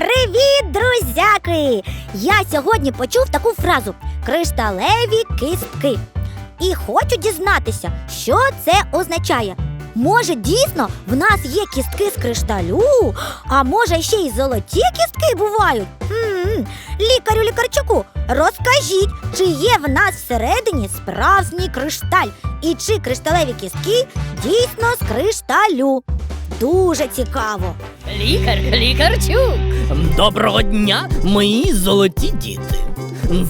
Привіт, друзяки! Я сьогодні почув таку фразу кришталеві кистки. І хочу дізнатися, що це означає. Може, дійсно в нас є кістки з кришталю, а може ще й золоті кістки бувають? м Лікарю лікарчуку, розкажіть, чи є в нас всередині справжній кришталь, і чи кришталеві кістки дійсно з кришталю? Дуже цікаво. Лікар, лікарчук. Доброго дня, мої золоті діти.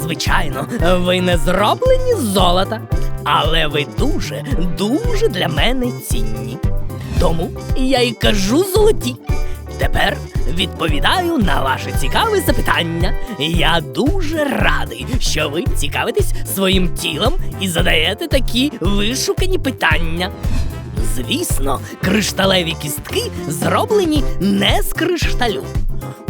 Звичайно, ви не зроблені з золота, але ви дуже, дуже для мене цінні. Тому я й кажу золоті. Тепер відповідаю на ваше цікаве запитання. Я дуже радий, що ви цікавитесь своїм тілом і задаєте такі вишукані питання. Звісно, кришталеві кістки зроблені не з кришталю.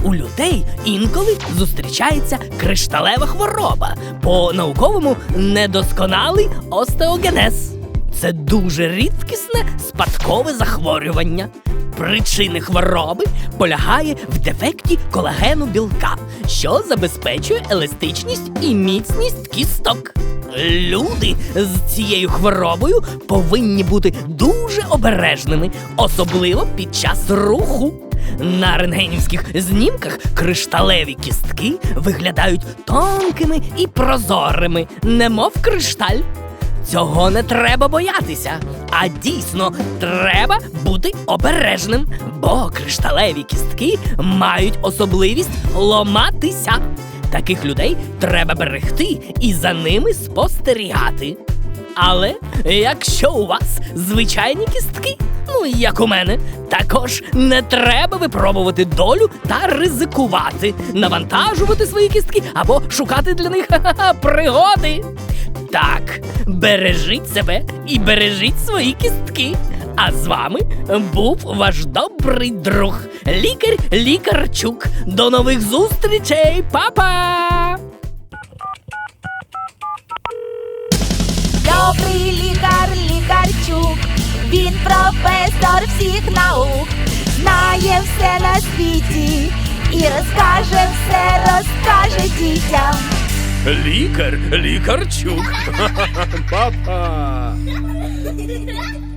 У людей інколи зустрічається кришталева хвороба, по науковому недосконалий остеогенез. Це дуже рідкісне спадкове захворювання. Причини хвороби полягає в дефекті колагену білка, що забезпечує еластичність і міцність кісток. Люди з цією хворобою повинні бути дуже обережними, особливо під час руху. На рентгенівських знімках кришталеві кістки виглядають тонкими і прозорими, немов кришталь. Цього не треба боятися, а дійсно треба бути обережним, бо кришталеві кістки мають особливість ломатися. Таких людей треба берегти і за ними спостерігати. Але якщо у вас звичайні кістки, ну як у мене, також не треба випробувати долю та ризикувати, навантажувати свої кістки або шукати для них пригоди. Так, бережіть себе і бережіть свої кістки. А з вами був ваш добрий друг, лікар Лікарчук. До нових зустрічей, Па-па! Добрий лікар, лікарчук, він професор всіх наук, знає все на світі і розкаже все, розкаже дітям. Лікар, лікарчук. Папа.